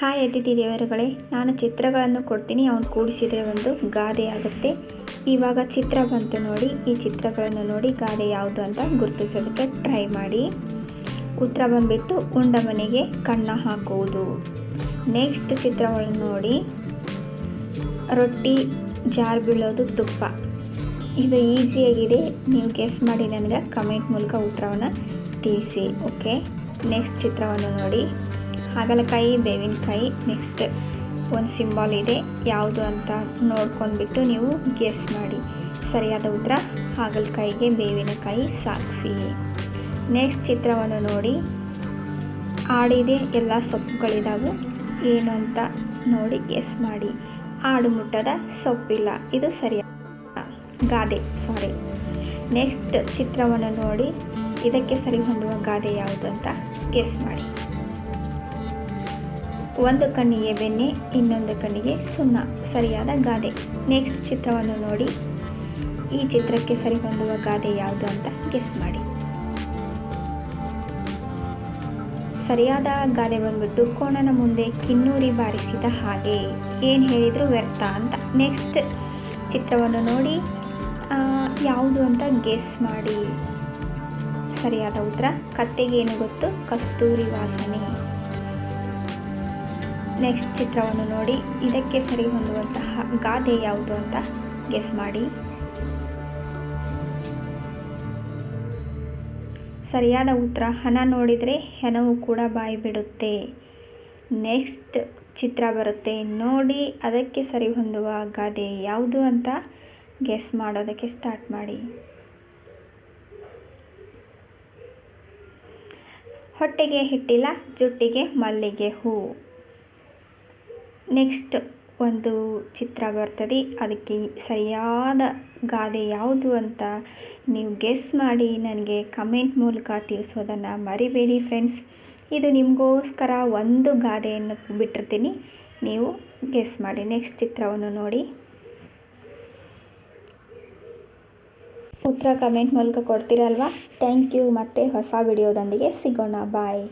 Hi ಅತಿಥಿ ದೇವರುಗಳೇ, ನಾನು ಚಿತ್ರಗಳನ್ನು ಕೊಡ್ತೀನಿ, ಅವನು ಕೂಡಿಸಿದರೆ ಒಂದು ಗಾದೆ ಆಗುತ್ತೆ. ಇವಾಗ ಚಿತ್ರ ಬಂತು ನೋಡಿ, ಈ ಚಿತ್ರಗಳನ್ನು ನೋಡಿ ಗಾದೆ ಯಾವುದು ಅಂತ ಗುರುತಿಸೋದಕ್ಕೆ ಟ್ರೈ ಮಾಡಿ. ಉತ್ತರ ಬಂದುಬಿಟ್ಟು ಉಂಡ ಮನೆಗೆ ಕಣ್ಣ ಹಾಕುವುದು. ನೆಕ್ಸ್ಟ್ ಚಿತ್ರಗಳನ್ನು ನೋಡಿ. ರೊಟ್ಟಿ ಜಾರ್ ಬೀಳೋದು ತುಪ್ಪ. ಇದು ಈಸಿಯಾಗಿದೆ, ನೀವು ಗೆಸ್ ಮಾಡಿ ನನಗೆ ಕಮೆಂಟ್ ಮೂಲಕ ಉತ್ತರವನ್ನು ತಿಳಿಸಿ ಓಕೆ ನೆಕ್ಸ್ಟ್ ಚಿತ್ರವನ್ನು ನೋಡಿ. ಹಾಗಲಕಾಯಿ, ಬೇವಿನಕಾಯಿ ನೆಕ್ಸ್ಟ್ ಒಂದು ಸಿಂಬಾಲ್ ಇದೆ. ಯಾವುದು ಅಂತ ನೋಡ್ಕೊಂಡ್ಬಿಟ್ಟು ನೀವು ಗೆಸ್ ಮಾಡಿ. ಸರಿಯಾದ ಉತ್ತರ, ಹಾಗಲಕಾಯಿಗೆ ಬೇವಿನಕಾಯಿ ಸಾಕ್ಷಿ ನೆಕ್ಸ್ಟ್ ಚಿತ್ರವನ್ನು ನೋಡಿ. ಆಡಿದೆ, ಎಲ್ಲ ಸೊಪ್ಪುಗಳಿದಾವೆ. ಏನು ಅಂತ ನೋಡಿ ಗೆಸ್ ಮಾಡಿ. ಆಡು ಮುಟ್ಟದ ಸೊಪ್ಪಿಲ್ಲ. ಇದು ಸರಿಯಾದ ಗಾದೆ ಸಾರಿ ನೆಕ್ಸ್ಟ್ ಚಿತ್ರವನ್ನು ನೋಡಿ. ಇದಕ್ಕೆ ಸರಿ ಹೊಂದುವ ಗಾದೆ ಯಾವುದು ಅಂತ ಎಸ್ ಮಾಡಿ. ಒಂದು ಕಣ್ಣಿಗೆ ಬೆಣ್ಣೆ ಇನ್ನೊಂದು ಕಣ್ಣಿಗೆ ಸುಣ್ಣ. ಸರಿಯಾದ ಗಾದೆ. ನೆಕ್ಸ್ಟ್ ಚಿತ್ರವನ್ನು ನೋಡಿ. ಈ ಚಿತ್ರಕ್ಕೆ ಸರಿ ಹೊಂದುವ ಗಾದೆ ಯಾವುದು ಅಂತ ಗೆಸ್ ಮಾಡಿ. ಸರಿಯಾದ ಗಾದೆ ಬಂದ್ಬಿಟ್ಟು ಕೋಣನ ಮುಂದೆ ಕಿನ್ನೂರಿ ಬಾರಿಸಿದ ಹಾಗೆ. ಏನು ಹೇಳಿದ್ರು ವ್ಯರ್ಥ ಅಂತ. ನೆಕ್ಸ್ಟ್ ಚಿತ್ರವನ್ನು ನೋಡಿ. ಯಾವುದು ಅಂತ ಗೆಸ್ ಮಾಡಿ. ಸರಿಯಾದ ಉತ್ತರ. ಕತ್ತೆಗೆ ಏನು ಗೊತ್ತು? ಕಸ್ತೂರಿ ವಾಸನೆ. ನೆಕ್ಸ್ಟ್ ಚಿತ್ರವನ್ನು ನೋಡಿ. ಇದಕ್ಕೆ ಸರಿ ಹೊಂದುವಂತಹ ಗಾದೆ ಯಾವುದು ಅಂತ ಗೆಸ್ ಮಾಡಿ. ಸರಿಯಾದ ಉತ್ತರ, ಹಣ ನೋಡಿದರೆ ಹೆಣವು ಕೂಡ ಬಾಯಿ ಬಿಡುತ್ತೆ ನೆಕ್ಸ್ಟ್ ಚಿತ್ರ ಬರುತ್ತೆ. ನೋಡಿ, ಅದಕ್ಕೆ ಸರಿ ಹೊಂದುವ ಗಾದೆ ಯಾವುದು ಅಂತ ಗೆಸ್ ಮಾಡೋದಕ್ಕೆ ಸ್ಟಾರ್ಟ್ ಮಾಡಿ. ಹೊಟ್ಟೆಗೆ ಹಿಟ್ಟಿಲ್ಲ, ಜುಟ್ಟಿಗೆ ಮಲ್ಲಿಗೆ ಹೂ. ನೆಕ್ಸ್ಟ್ ಒಂದು ಚಿತ್ರ ಬರ್ತದೆ. ಅದಕ್ಕೆ ಸರಿಯಾದ ಗಾದೆ ಯಾವುದು ಅಂತ ನೀವು ಗೆಸ್ ಮಾಡಿ ನನಗೆ ಕಮೆಂಟ್ ಮೂಲಕ ತಿಳಿಸೋದನ್ನು ಮರಿಬೇಡಿ ಫ್ರೆಂಡ್ಸ್ ಇದು ನಿಮಗೋಸ್ಕರ ಒಂದು ಗಾದೆಯನ್ನು ಬಿಟ್ಟಿರ್ತೀನಿ. ನೀವು ಗೆಸ್ ಮಾಡಿ ನೆಕ್ಸ್ಟ್ ಚಿತ್ರವನ್ನು ನೋಡಿ. ಉತ್ತರ ಕಮೆಂಟ್ ಮೂಲಕ ಕೊಡ್ತೀರಲ್ವಾ? ಥ್ಯಾಂಕ್ ಯು ಮತ್ತು ಹೊಸ ವಿಡಿಯೋದೊಂದಿಗೆ ಸಿಗೋಣ. ಬಾಯ್